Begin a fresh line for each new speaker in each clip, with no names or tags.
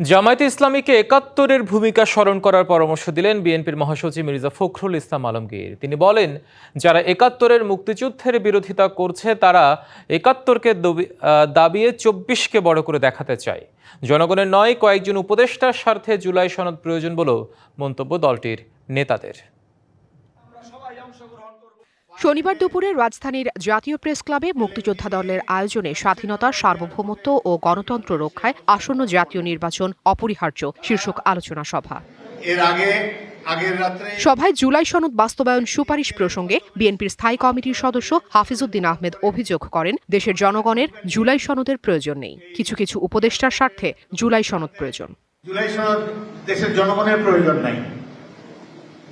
জামায়াতে ইসলামীকে একাত্তরের ভূমিকা স্মরণ করার পরামর্শ দিলেন বিএনপির মহাসচিব মির্জা ফখরুল ইসলাম আলমগীর। তিনি বলেন, যারা একাত্তরের মুক্তিযুদ্ধের বিরোধিতা করছে, তারা একাত্তরকে দাবিয়ে চব্বিশকে বড় করে দেখাতে চায়। জনগণের নয়, কয়েকজন উপদেষ্টার স্বার্থে জুলাই সনদ প্রয়োজন বলেও মন্তব্য দলটির নেতাদের।
শনিবার দুপুরে রাজধানীর জাতীয় প্রেস ক্লাবে মুক্তিযোদ্ধা দলের আয়োজনে স্বাধীনতা সার্বভৌমত্ব ও গণতন্ত্র রক্ষায় আসন্ন জাতীয় নির্বাচন অপরিহার্য শীর্ষক আলোচনা সভা।
এর আগে
সভায় জুলাই সনদ বাস্তবায়ন সুপারিশ প্রসঙ্গে বিএনপির স্থায়ী কমিটির সদস্য হাফিজউদ্দিন আহমেদ অভিযোগ করেন দেশের জনগণের জুলাই সনদের প্রয়োজন নেই। কিছু কিছু উপদেষ্টার স্বার্থে জুলাই সনদ প্রয়োজন।
জুলাই সনদ দেশের জনগণের প্রয়োজন নাই।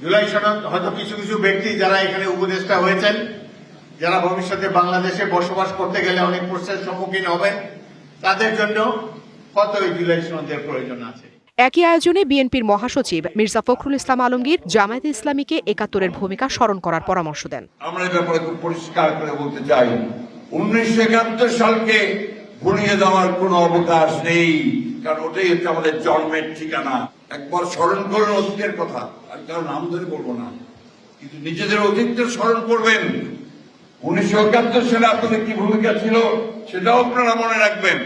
জুলাই সনদ হয়তো কিছু কিছু ব্যক্তি যারা এখানে উপদেষ্টা হয়েছেন যারা ভবিষ্যতে বাংলাদেশে বসবাস করতে গেলে অনেক প্রশ্নের সম্মুখীন হবেন তাদের জন্য কত এই জুলাই সনদের প্রয়োজন আছে?
একই আয়োজনে বিএনপির মহাসচিব মির্জা ফখরুল ইসলাম আলমগীর জামায়াতে ইসলামীকে একাত্তরের ভূমিকা স্মরণ করার পরামর্শ দেন।
আমরা এই ব্যাপারে খুব পরিষ্কার করে বলতে চাই উনিশশো একাত্তর সালকে ভুলিয়ে দেওয়ার কোনো অবকাশ নেই। কারণ ওটাই হচ্ছে আমাদের জন্মের ঠিকানা। একবার স্মরণ করুন অতীতের কথা, আর কারও নাম ধরে বলব না। কিন্তু নিজেদের অতীতদের স্মরণ করবেন। উনিশশো একাত্তর সালে আপনাদের কি ভূমিকা ছিল, সেটাও আপনারা মনে রাখবেন।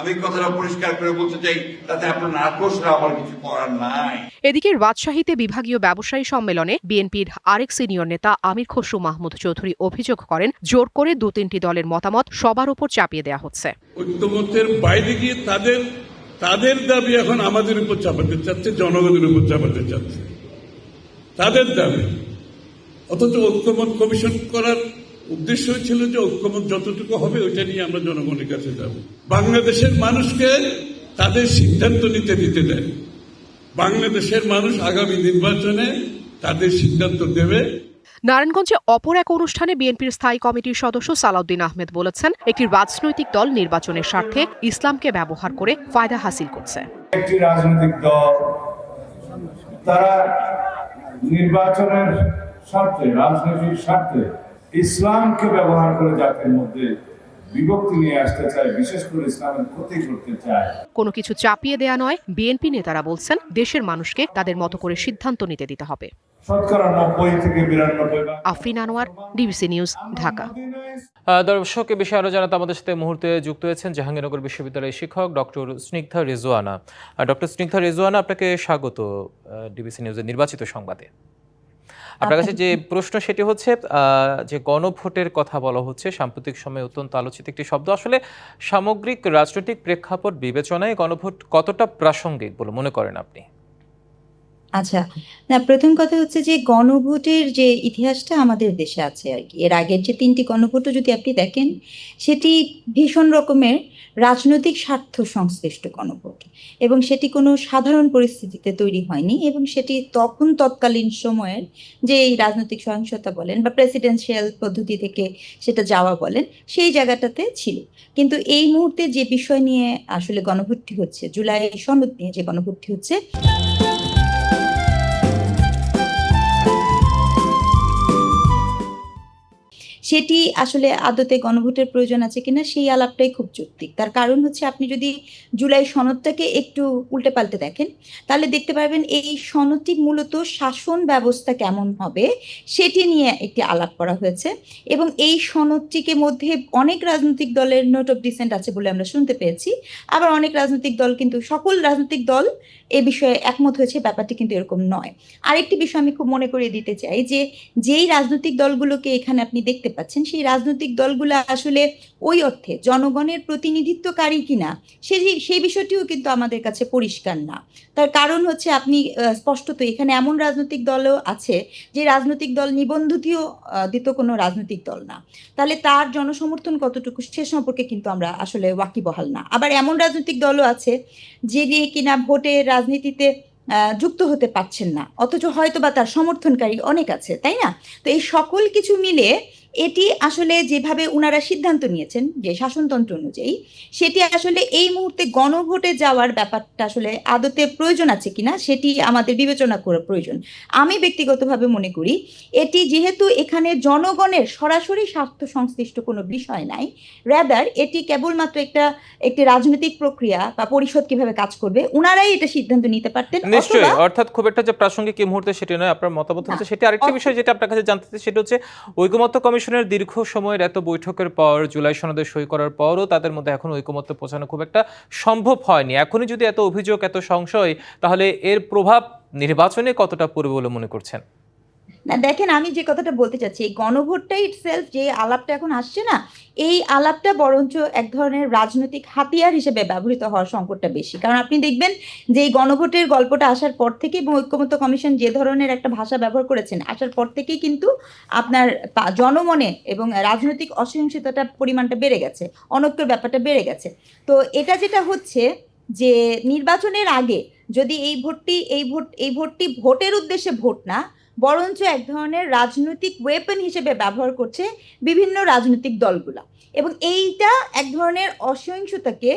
আমি কথাটা পরিষ্কার করে বলতে চাই তাতে আপনার নাকশরা আমার কিছু করার নাই।
এদিকে রাজশাহীতে বিভাগীয় ব্যবসায়ী সম্মেলনে বিএনপির আরেক সিনিয়র নেতা আমির খসরু মাহমুদ চৌধুরী অভিযোগ করেন জোর করে দু তিনটি দলের মতামত সবার উপর চাপিয়ে দেওয়া হচ্ছে।
ঐক্যমত্যের বাইরে গিয়ে তাদের তাদের দাবি এখন আমাদের উপর চাপাতে চাচ্ছে জনগণের উপর চাপাতে চাচ্ছে। তাদের দাবি অথচ ঐক্যমত কমিশন করার উদ্দেশ্য ছিল যে ঐক্যমত যতটুকু হবে ওইটা নিয়ে আমরা জনগণের কাছে যাব। বাংলাদেশের মানুষকে তাদের সিদ্ধান্ত নিতে দিতে দেয়। বাংলাদেশের মানুষ আগামী নির্বাচনে তাদের সিদ্ধান্ত দেবে।
নারায়ণগঞ্জে অপর এক অনুষ্ঠানে বিএনপির স্থায়ী কমিটির সদস্য সালাউদ্দিন আহমেদ বলেছেন একটি রাজনৈতিক দল নির্বাচনের স্বার্থে ইসলামকে ব্যবহার করে ফায়দা হাসিল করছে।
একটি রাজনৈতিক দল তারা নির্বাচনের স্বার্থে রাজনৈতিক স্বার্থে ইসলামকে ব্যবহার করে জাতির মধ্যে বিভক্তি নিয়ে আসতে চায় বিশেষ করে ইসলামের ক্ষতি করতে চায়।
কোনো কিছু চাপিয়ে দেয়া নয় বিএনপি নেতারা বলছেন দেশের মানুষকে তাদের মতো করে সিদ্ধান্ত নিতে দিতে হবে।
শতকরা নব্বই থেকে বিরানব্বই
আফরিন আনোয়ার ডিবিসি নিউজ ঢাকা।
দর্শক এ বিষয়ে আরও জানাতে আমাদের সাথে মুহূর্তে যুক্ত হয়েছেন জাহাঙ্গীরনগর বিশ্ববিদ্যালয়ের শিক্ষক ডক্টর স্নিগ্ধা রেজওয়ানা। ডক্টর স্নিগ্ধা রেজওয়ানা আপনাকে স্বাগত ডিবিসি নিউজের নির্বাচিত সংবাদে। আপনার কাছে যে প্রশ্ন সেটি হচ্ছে আহ, যে গণভোটের কথা বলা হচ্ছে সাম্প্রতিক সময়ে অত্যন্ত আলোচিত একটি শব্দ। আসলে সামগ্রিক রাজনৈতিক প্রেক্ষাপট বিবেচনায় গণভোট কতটা প্রাসঙ্গিক বলে মনে করেন আপনি?
আচ্ছা না, প্রথম কথা হচ্ছে যে গণভোটের যে ইতিহাসটা আমাদের দেশে আছে আর কি, এর আগের যে তিনটি গণভোটও যদি আপনি দেখেন, সেটি ভীষণ রকমের রাজনৈতিক স্বার্থ সংশ্লিষ্ট গণভোট এবং সেটি কোনো সাধারণ পরিস্থিতিতে তৈরি হয়নি এবং সেটি তখন তৎকালীন সময়ের যে এই রাজনৈতিক সহিংসতা বলেন বা প্রেসিডেন্সিয়াল পদ্ধতি থেকে সেটা যাওয়া বলেন, সেই জায়গাটাতে ছিল। কিন্তু এই মুহূর্তে যে বিষয় নিয়ে আসলে গণভোটটি হচ্ছে, জুলাই সনদ নিয়ে যে গণভোটটি হচ্ছে সেটি আসলে আদতে গণভোটের প্রয়োজন আছে কিনা সেই আলাপটাই খুব যৌক্তিক। তার কারণ হচ্ছে আপনি যদি জুলাই সনদটাকে একটু উল্টে পাল্টে দেখেন, তাহলে দেখতে পারবেন এই সনদটি মূলত শাসন ব্যবস্থা কেমন হবে সেটি নিয়ে একটি আলাপ করা হয়েছে এবং এই সনদটিকে মধ্যে অনেক রাজনৈতিক দলের নোট অফ ডিসেন্ট আছে বলে আমরা শুনতে পেয়েছি। আবার অনেক রাজনৈতিক দল কিন্তু, সকল রাজনৈতিক দল এ বিষয়ে একমত হয়েছে, ব্যাপারটি কিন্তু এরকম নয়। আরেকটি বিষয় আমি খুব মনে করিয়ে দিতে চাই যে, যেই রাজনৈতিক দলগুলোকে এখানে আপনি দেখতে পাচ্ছেন সেই রাজনৈতিক দলগুলো আসলে ওই অর্থে জনগণের প্রতিনিধিত্বকারী কিনা, সে সেই বিষয়টিও কিন্তু আমাদের কাছে পরিষ্কার না। তার কারণ হচ্ছে আপনি স্পষ্টত এখানে এমন রাজনৈতিক দলও আছে যে রাজনৈতিক দল নিবন্ধিতও দিত কোনো রাজনৈতিক দল না। তাহলে তার জনসমর্থন কতটুকু সে সম্পর্কে কিন্তু আমরা আসলে ওয়াকিবহাল না। আবার এমন রাজনৈতিক দলও আছে যে নিয়ে কিনা ভোটে রাজনীতিতে যুক্ত হতে পারছেন না। অথচ হয়তো বা তার সমর্থনকারী অনেক আছে, তাই না? তো এই সকল কিছু মিলে এটি আসলে যেভাবে ওনারা সিদ্ধান্ত নিয়েছেন যে শাসনতন্ত্র অনুযায়ী সেটি আসলে এই মুহূর্তে গণভোটে যাওয়ার ব্যাপারটা আসলে আদতে প্রয়োজন আছে কিনা সেটি আমাদের বিবেচনা করা প্রয়োজন। আমি ব্যক্তিগতভাবে মনে করি এটি যেহেতু এখানে জনগণের সরাসরি স্বার্থ সংশ্লিষ্ট কোনো বিষয় নাই র্যাদার এটি কেবলমাত্র একটা একটি রাজনৈতিক প্রক্রিয়া বা পরিষদ কীভাবে কাজ করবে ওনারাই এটা সিদ্ধান্ত নিতে পারতেন
নিশ্চয়ই অর্থাৎ খুব একটা যে প্রাসঙ্গিক এই মুহূর্তে সেটি নয় আপনার মতামত হচ্ছে সেটি আরেকটি বিষয় যেটা আপনার কাছে জানতে চাই সেটা হচ্ছে ঐকমত্য কমিশনের দীর্ঘ সময়ের এত বৈঠকের পর জুলাই সনদে সই করার পরও তাদের মধ্যে এখন ঐকমত্য পৌঁছানো খুব একটা সম্ভব হয়নি। এখনই যদি এত অভিযোগ, এত সংশয়, তাহলে এর প্রভাব নির্বাচনে কতটা পড়বে বলে মনে করছেন?
না, দেখেন আমি যে কথাটা বলতে চাচ্ছি, এই গণভোটটা ইটসেলফ যে আলাপটা এখন আসছে না, এই আলাপটা বরঞ্চ এক ধরনের রাজনৈতিক হাতিয়ার হিসেবে ব্যবহৃত হওয়ার সংকটটা বেশি। কারণ আপনি দেখবেন যে এই গণভোটের গল্পটা আসার পর থেকে এবং ঐক্যমত্য কমিশন যে ধরনের একটা ভাষা ব্যবহার করেছেন, আসার পর থেকেই কিন্তু আপনার জনমনে এবং রাজনৈতিক অসহিংসতাটা পরিমাণটা বেড়ে গেছে, অনৈক্যের ব্যাপারটা বেড়ে গেছে। তো এটা যেটা হচ্ছে যে নির্বাচনের আগে যদি এই ভোটটি, এই ভোট, এই ভোটটি ভোটের উদ্দেশ্যে ভোট না বরঞ্চ এক ধরনের রাজনৈতিক ওয়েপন হিসেবে ব্যবহার করছে বিভিন্ন রাজনৈতিক দলগুলা। এবং এইটা এক ধরনের অসহিংসতাকে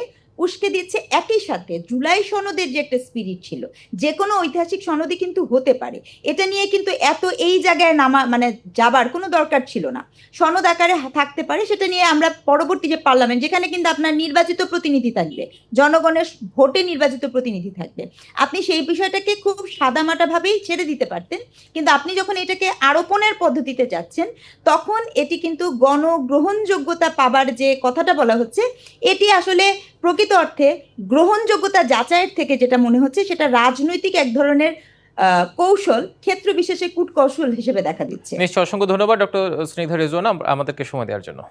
উস্কে দিচ্ছে একই সাথে জুলাই সনদের যে একটা স্পিরিট ছিল, যে কোনো ঐতিহাসিক সনদই কিন্তু হতে পারে। এটা নিয়ে কিন্তু এত এই জায়গায় নামা মানে যাবার কোনো দরকার ছিল না। সনদ আকারে থাকতে পারে, সেটা নিয়ে আমরা পরবর্তী যে পার্লামেন্ট যেখানে কিন্তু আপনার নির্বাচিত প্রতিনিধি থাকবে, জনগণের ভোটে নির্বাচিত প্রতিনিধি থাকবে। আপনি সেই বিষয়টাকে খুব সাদামাটাভাবেই ছেড়ে দিতে পারতেন, কিন্তু আপনি যখন এটাকে আরোপণের পদ্ধতিতে যাচ্ছেন, তখন এটি কিন্তু গণগ্রহণযোগ্যতা পাবার যে কথাটা বলা হচ্ছে, এটি আসলে প্রকৃত অর্থে গ্রহণযোগ্যতা যাচাইয়ের থেকে যেটা মনে হচ্ছে, সেটা রাজনৈতিক এক ধরনের কৌশল, ক্ষেত্র বিশেষে কূটকৌশল হিসেবে দেখা দিচ্ছে।
নিশ্চয়, অসংখ্য ধন্যবাদ ডক্টর স্নিগ্ধা রেজোনা আমাদেরকে সময় দেওয়ার জন্য।